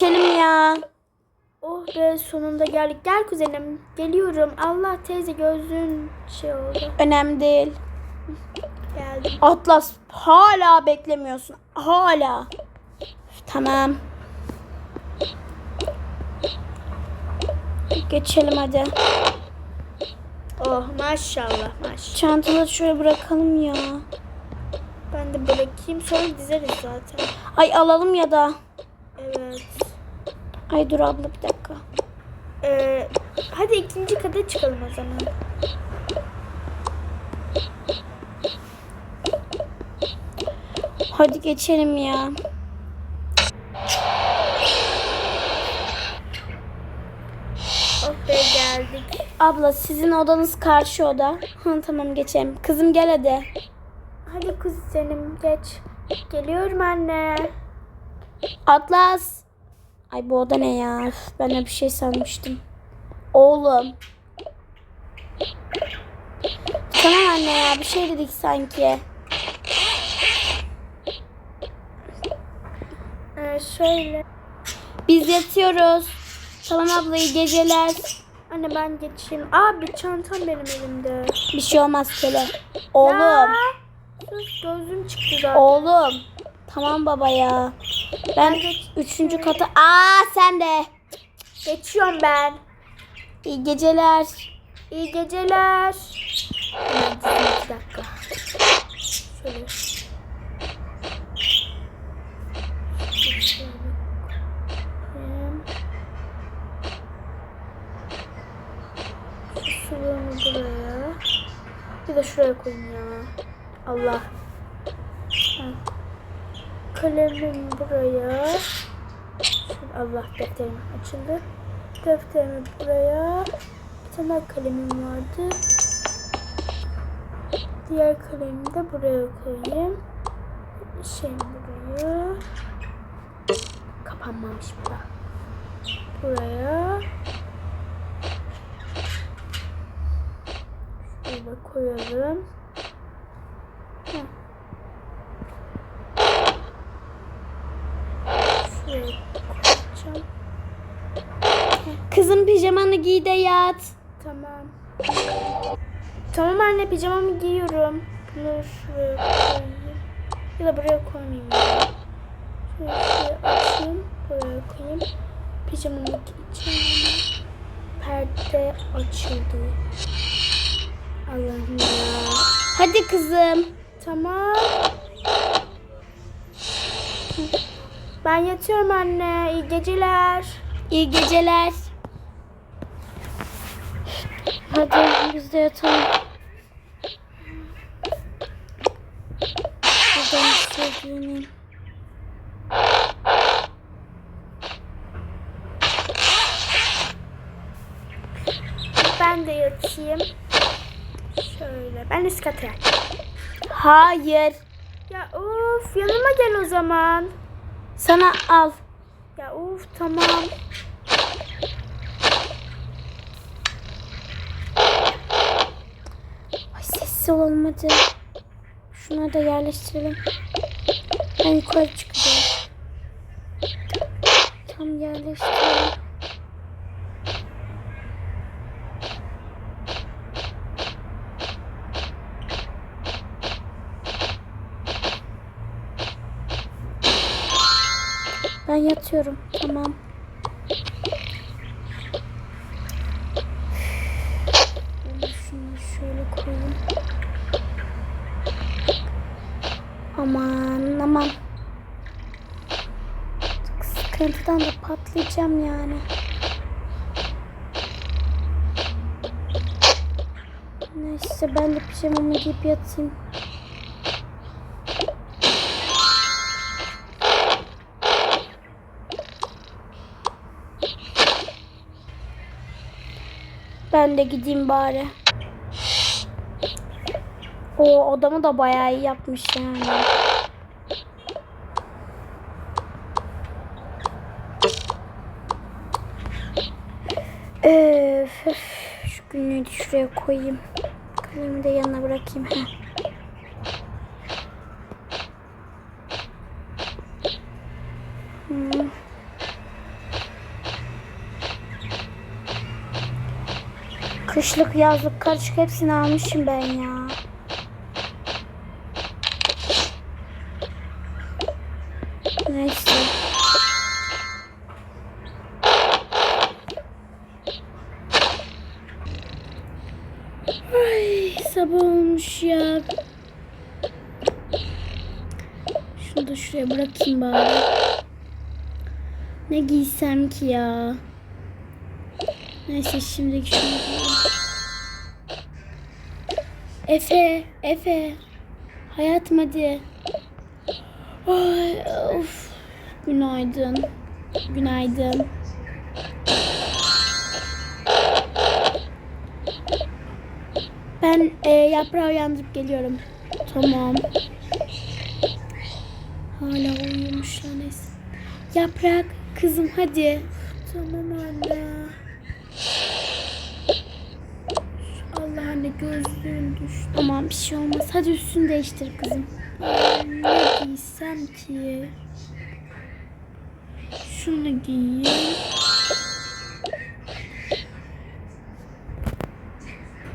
Geçelim ya. Oh be sonunda geldik. Gel kuzenim. Geliyorum. Allah teyze gözlüğün şey oldu. Önemli değil. Geldim. Atlas hala beklemiyorsun. Hala. Tamam. Geçelim hadi. Oh maşallah maşallah. Çantaları şöyle bırakalım ya. Ben de bırakayım sonra dizeriz zaten. Ay alalım ya da. Evet. Ay dur abla bir dakika. Ee, hadi ikinci kata çıkalım o zaman. Hadi geçelim ya. Oh be geldik. Abla sizin odanız karşı oda. Ha, tamam geçelim. Kızım gel hadi. Hadi kuzenim geç. Geliyorum anne. Atlas. Ay bu oda ne ya? Üf, Ben de bir şey sanmıştım. Oğlum. Tamam anne ya bir şey dedik sanki. Ee, şöyle. Biz yatıyoruz. Tamam abla iyi geceler. Anne ben geçeyim. Abi çantam benim elimde. Bir şey olmaz Kele. Oğlum. Ya, sus gözüm çıktı zaten. Oğlum. Tamam baba ya. Ben üçüncü kata... Aa sen de. Geçiyorum ben. İyi geceler. İyi geceler. Hemen iki dakika. Şöyle. Şöyle koyayım. Şu suluğumu buraya. Bir de şuraya koyayım ya. Allah. Kalemim buraya. Şöyle Allah defterim açıldı. Defterimi buraya. Bir tane kalemim vardı. Diğer kalemimi de buraya koyayım. Şey buraya. Kapanmamış bu da. Buraya. Şöyle koyalım. Heh. Şuraya koyacağım. Kızım pijamanı giy de yat. Tamam. Tamam anne pijamamı giyiyorum. Bunu şuraya koyayım. Ya da buraya koymayayım. ya. Şöyle açayım. Buraya koyayım. Pijamamı giyeceğim. Perde açıldı. Allah'ım ya. Hadi kızım. Tamam. Ben yatıyorum anne. İyi geceler. İyi geceler. Hadi biz de yatalım. Buradan bir şey. Ben de yatayım. Şöyle. Ben üst kata. Hayır. Ya of yanıma gel o zaman. Sana al. Ya of tamam. Olalım hadi. Şunları da yerleştirelim. Ben yukarı çıkacağım. Tam yerleştirelim. Ben yatıyorum. Tamam. Ben şunu şöyle koyayım. Aman aman. Sıkıntıdan da patlayacağım yani. Neyse ben de pijamamı giyip yatayım. Ben de gideyim bari. O odamı da bayağı iyi yapmış yani. şuraya koyayım. Kalemi de yanına bırakayım. Hmm. Kışlık, yazlık, karışık hepsini almışım ben ya. Ne giysem ki ya? Neyse şimdilik şunu. Efe, Efe. Hayatım hadi. Ay, of. Günaydın. Günaydın. Ben e, yaprağı uyandırıp geliyorum. Tamam. Hala uyumuşlar neyse. Yaprak kızım hadi. Tamam anne. Allah anne gözlüğüm düştü. Aman bir şey olmaz. Hadi üstünü değiştir kızım. Ne giysem ki? Şunu giyeyim.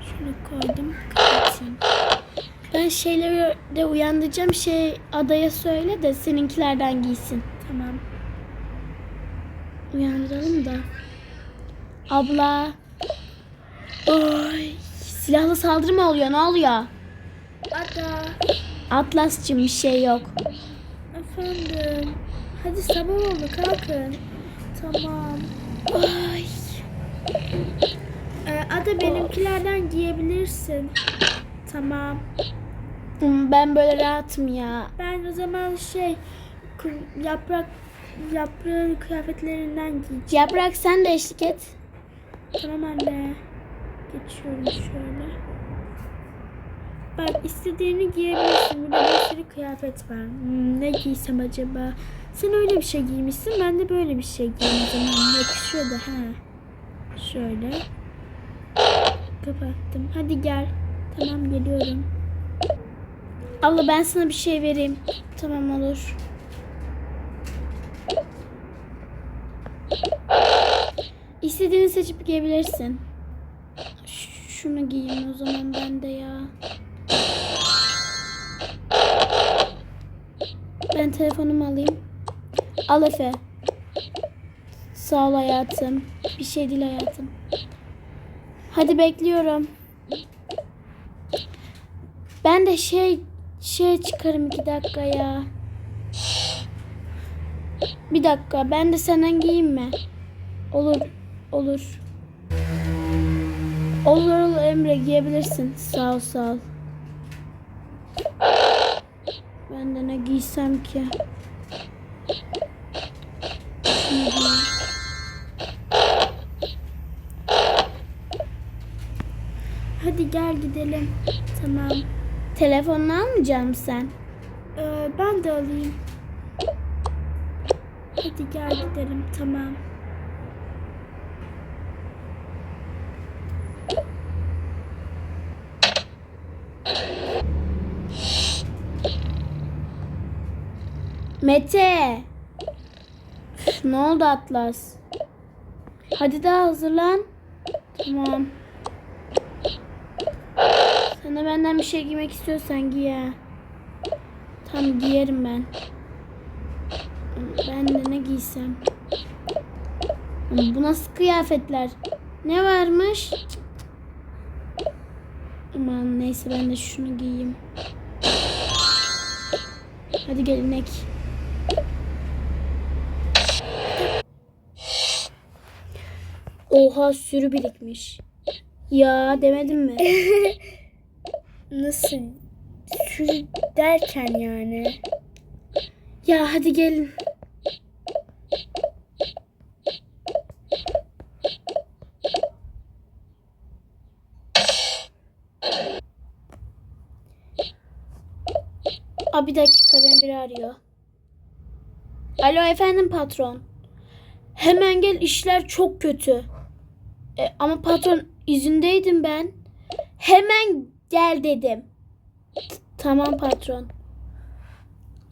Şunu koydum. Kapatayım. Ben şeyleri de uyandıracağım. Şey adaya söyle de seninkilerden giysin. Tamam. Uyandıralım da. Abla. Oy. Silahlı saldırı mı oluyor? Ne oluyor? Ada. Atlas'cığım bir şey yok. Efendim. Hadi sabah oldu kalkın. Tamam. Ay. Ee, Ada benimkilerden giyebilirsin. Tamam. Hmm, Ben böyle rahatım ya. Ben o zaman şey yaprak yaprağın kıyafetlerinden giyeceğim. Yaprak sen de eşlik et. Tamam anne. Geçiyorum şöyle. Bak istediğini giyebilirsin. Burada bir sürü kıyafet var. Hmm, ne giysem acaba? Sen öyle bir şey giymişsin. Ben de böyle bir şey o zaman. Yakışıyor da ha. Şöyle. Kapattım. Hadi gel. Tamam geliyorum. Abla ben sana bir şey vereyim. Tamam olur. İstediğini seçip giyebilirsin. Ş- Şunu giyeyim o zaman ben de ya. Ben telefonumu alayım. Al Efe. Sağ ol hayatım. Bir şey değil hayatım. Hadi bekliyorum. Ben de şey şey çıkarım iki dakika ya. Bir dakika ben de senden giyeyim mi? Olur olur. Olur olur Emre giyebilirsin. Sağ ol sağ ol. Ben de ne giysem ki? Hadi gel gidelim. Tamam. Telefonunu almayacağım sen. Ee, ben de alayım. Hadi gel gidelim. Tamam. Mete. Ne oldu Atlas? Hadi daha hazırlan. Tamam. De benden bir şey giymek istiyorsan giy ha. Tamam giyerim ben. Ben de ne giysem? Bu nasıl kıyafetler? Ne varmış? Aman neyse ben de şunu giyeyim. Hadi gel inek. Oha sürü birikmiş. Ya demedim mi? Nasıl? Sürü derken yani. ya hadi gelin. Aa, bir dakika ben biri arıyor. Alo efendim patron. Hemen gel işler çok kötü. E, ama patron izindeydim ben. Hemen gel dedim. Tamam patron.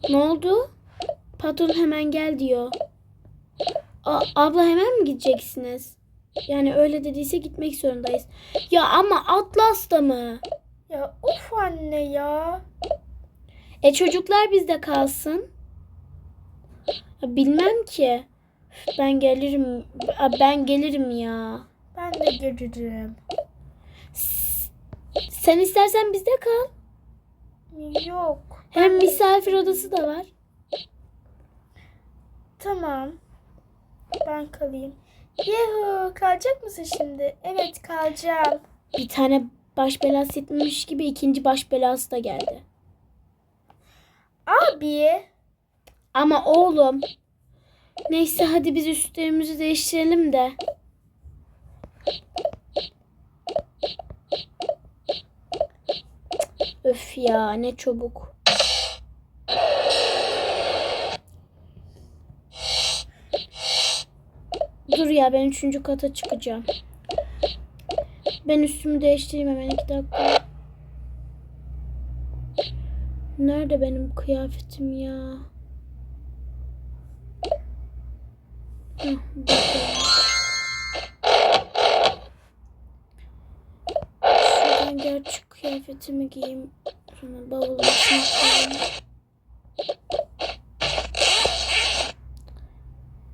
Ne oldu? Patron hemen gel diyor. A- abla hemen mi gideceksiniz? Yani öyle dediyse gitmek zorundayız. Ya ama Atlas'ta mı? Ya of anne ya. E çocuklar bizde kalsın. Bilmem ki. Ben gelirim. Ben gelirim ya. Ben de gelirim. Sen istersen bizde kal. Yok. Hem misafir odası da var. Tamam. Ben kalayım. Yuhu kalacak mısın şimdi? Evet kalacağım. Bir tane baş belası yetmemiş gibi ikinci baş belası da geldi. Abi. Ama oğlum. Neyse hadi biz üstlerimizi değiştirelim de. Öf ya ne çabuk. Dur ya ben üçüncü kata çıkacağım. Ben üstümü değiştireyim hemen iki dakika. Nerede benim kıyafetim ya? Heh, burada. Şuradan gerçek kıyafetimi giyeyim. Sonra bavulumu koyayım.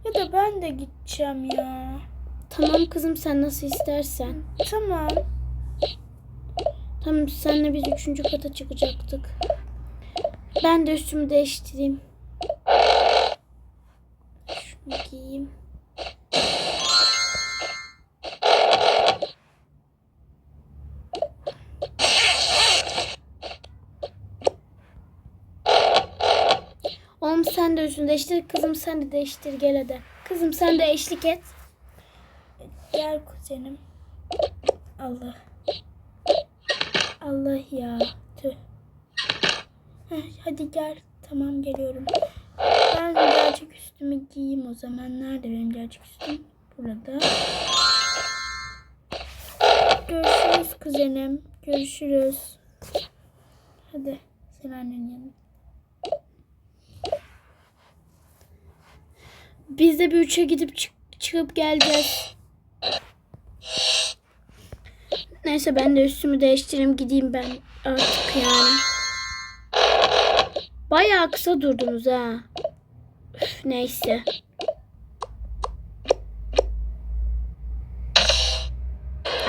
Ya da ben de gideceğim ya. Tamam kızım sen nasıl istersen. Tamam. Tamam senle biz üçüncü kata çıkacaktık. Ben de üstümü değiştireyim. Üstünü değiştir. Kızım sen de değiştir gel hadi. Kızım sen de eşlik et. Gel kuzenim. Allah. Allah ya. Tüh. Hadi gel. Tamam geliyorum. Ben gerçek üstümü giyeyim o zaman. Nerede benim gerçek üstüm? Burada. Görüşürüz kuzenim. Görüşürüz. Hadi sen annenin yanına. Biz de bir üçe gidip çık- çıkıp geleceğiz. Neyse ben de üstümü değiştireyim gideyim ben artık yani. Bayağı kısa durdunuz ha. Üf, neyse.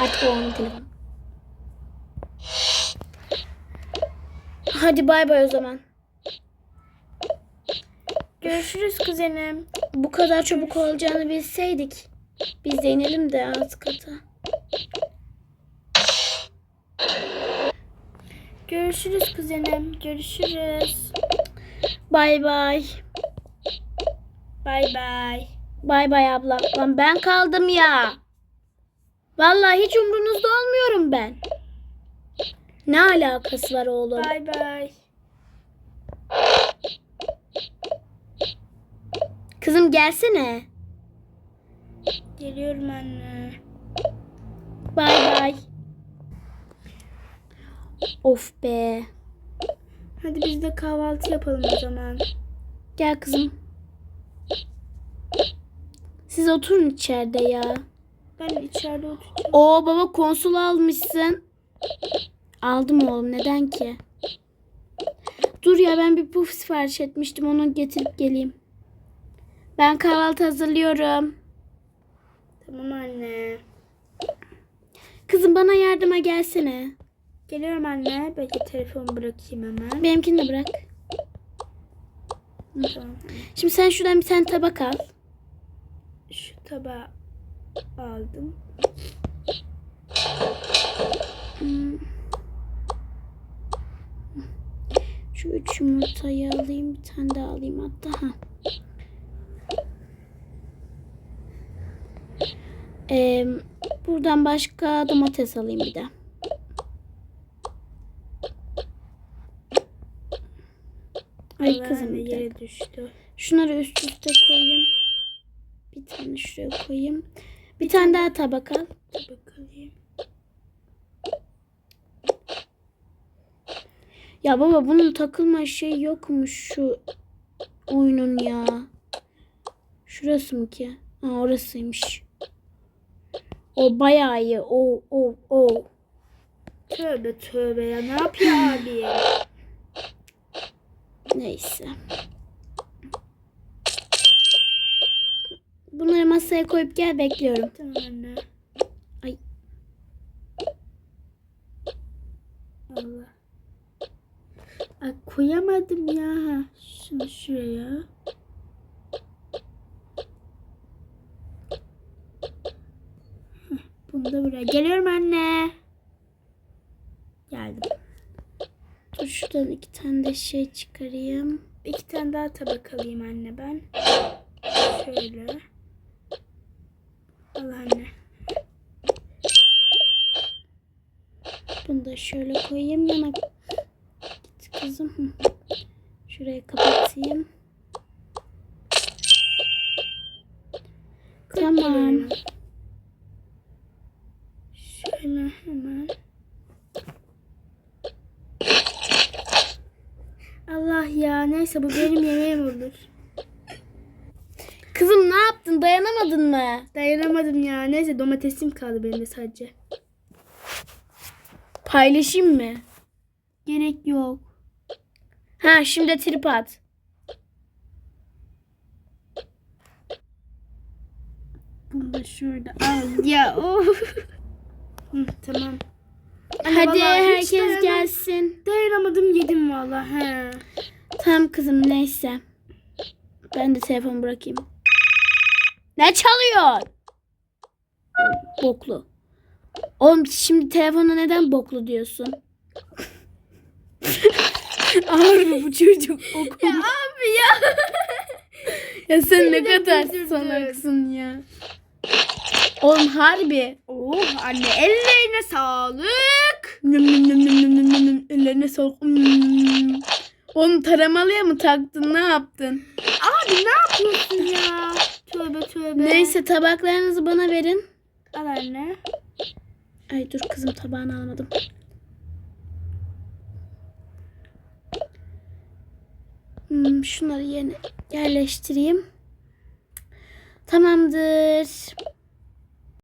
Artık o onun telefonu. Hadi bay bay o zaman. Görüşürüz kuzenim. Bu kadar çabuk olacağını bilseydik. Biz de inelim de alt kata. Görüşürüz kuzenim. Görüşürüz. Bay bay. Bay bay. Bay bay abla. Lan ben kaldım ya. Vallahi hiç umrunuzda olmuyorum ben. Ne alakası var oğlum? Bay bay. Kızım gelsene. Geliyorum anne. Bay bay. Of be. Hadi biz de kahvaltı yapalım o zaman. Gel kızım. Siz oturun içeride ya. Ben içeride oturacağım. Oo baba konsol almışsın. Aldım oğlum neden ki? Dur ya ben bir puf sipariş etmiştim onu getirip geleyim. Ben kahvaltı hazırlıyorum. Tamam anne. Kızım bana yardıma gelsene. Geliyorum anne. Belki telefon bırakayım hemen. Benimkini de bırak. Tamam. Şimdi sen şuradan bir tane tabak al. Şu tabağı aldım. Şu üç yumurtayı alayım. Bir tane daha alayım hatta. Ha. Ee, buradan başka domates alayım bir de. Ay kızım bir yere düştü. Şunları üst üste koyayım. Bir tane şuraya koyayım. Bir, tane daha tabak al. Tabak alayım. Ya baba bunun takılma şey yokmuş şu oyunun ya. Şurası mı ki? Ha orasıymış. O bayağı iyi. O o o. Tövbe tövbe ya. Ne yapıyor abi? Neyse. Bunları masaya koyup gel bekliyorum. Tamam anne. Ay. Allah. Ay koyamadım ya. Şunu şuraya. Da buraya. Geliyorum anne. Geldim. Dur şuradan iki tane de şey çıkarayım. İki tane daha tabak alayım anne ben. Şöyle. Al anne. Bunu da şöyle koyayım yana. Git kızım. Şuraya kapatayım. Tamam. Geliyorum. Şöyle hemen. Allah ya neyse bu benim yemeğim olur. Kızım ne yaptın? Dayanamadın mı? Dayanamadım ya. Neyse domatesim kaldı benim de sadece. Paylaşayım mı? Gerek yok. Ha şimdi trip at. Bunu da şurada al. Ya of. Hı, tamam. Hadi vallahi hiç herkes dayanam- gelsin. Dayanamadım yedim valla. He. Tamam kızım neyse. Ben de telefonu bırakayım. Ne çalıyor? Boklu. Oğlum şimdi telefona neden boklu diyorsun? Ağır mı bu çocuk okul? Ya abi ya. Ya sen ne kadar salaksın ya. Oğlum harbi. Oh anne ellerine sağlık. Nüm nüm nüm nüm nüm nüm nüm nüm. Ellerine nüm nüm nüm. Oğlum taramalıya mı taktın? Ne yaptın? Abi ne yapıyorsun ya? Tövbe tövbe. Neyse tabaklarınızı bana verin. Al anne. Ay dur kızım tabağını almadım. Hmm, şunları yerine yerleştireyim. Tamamdır.